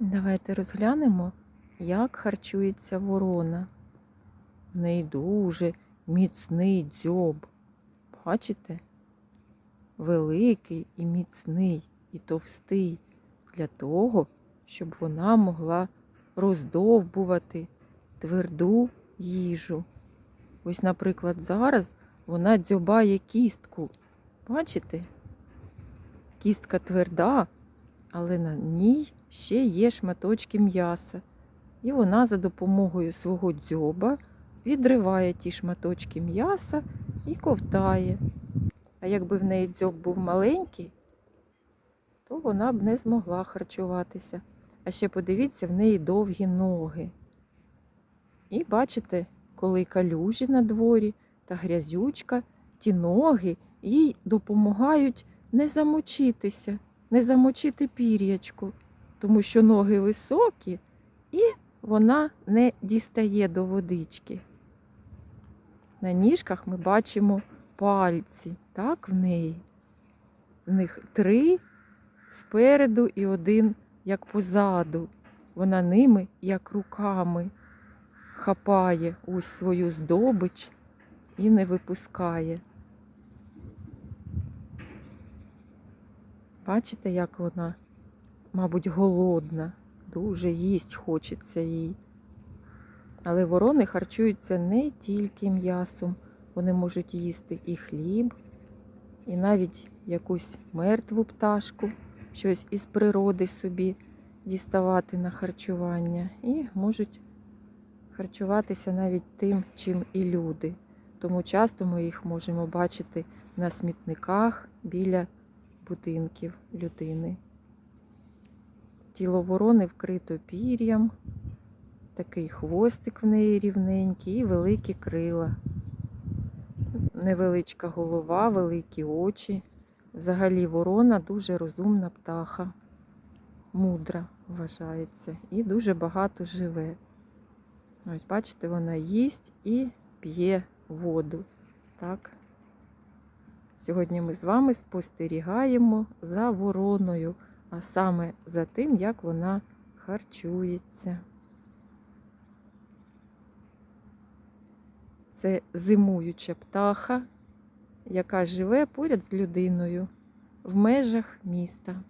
Давайте розглянемо, як харчується ворона. В неї дуже міцний дзьоб. Бачите? Великий і міцний, і товстий для того, щоб вона могла роздовбувати тверду їжу. Ось, наприклад, зараз вона дзьобає кістку. Бачите? Кістка тверда, але на ній ще є шматочки м'яса. І вона за допомогою свого дзьоба відриває ті шматочки м'яса і ковтає. А якби в неї дзьоб був маленький, то вона б не змогла харчуватися. А ще подивіться, в неї довгі ноги. І бачите, коли калюжі на дворі та грязючка, ті ноги їй допомагають не замочитися, не замочити пір'ячку, тому що ноги високі і вона не дістає до водички. На ніжках ми бачимо пальці, так, в неї. В них три спереду і один як позаду. Вона ними, як руками, хапає ось свою здобич і не випускає. Бачите, як вона, мабуть, голодна, дуже їсть хочеться їй. Але ворони харчуються не тільки м'ясом, вони можуть їсти і хліб, і навіть якусь мертву пташку, щось із природи собі діставати на харчування, і можуть харчуватися навіть тим, чим і люди. Тому часто ми їх можемо бачити на смітниках біля будинків людини. Тіло ворони вкрито пір'ям, такий хвостик в неї рівненький і великі крила. Невеличка голова, великі очі. Взагалі ворона дуже розумна птаха, мудра вважається, і дуже багато живе. Ось бачите, вона їсть і п'є воду. Так. Сьогодні ми з вами спостерігаємо за вороною, а саме за тим, як вона харчується. Це зимуюча птаха, яка живе поряд з людиною в межах міста.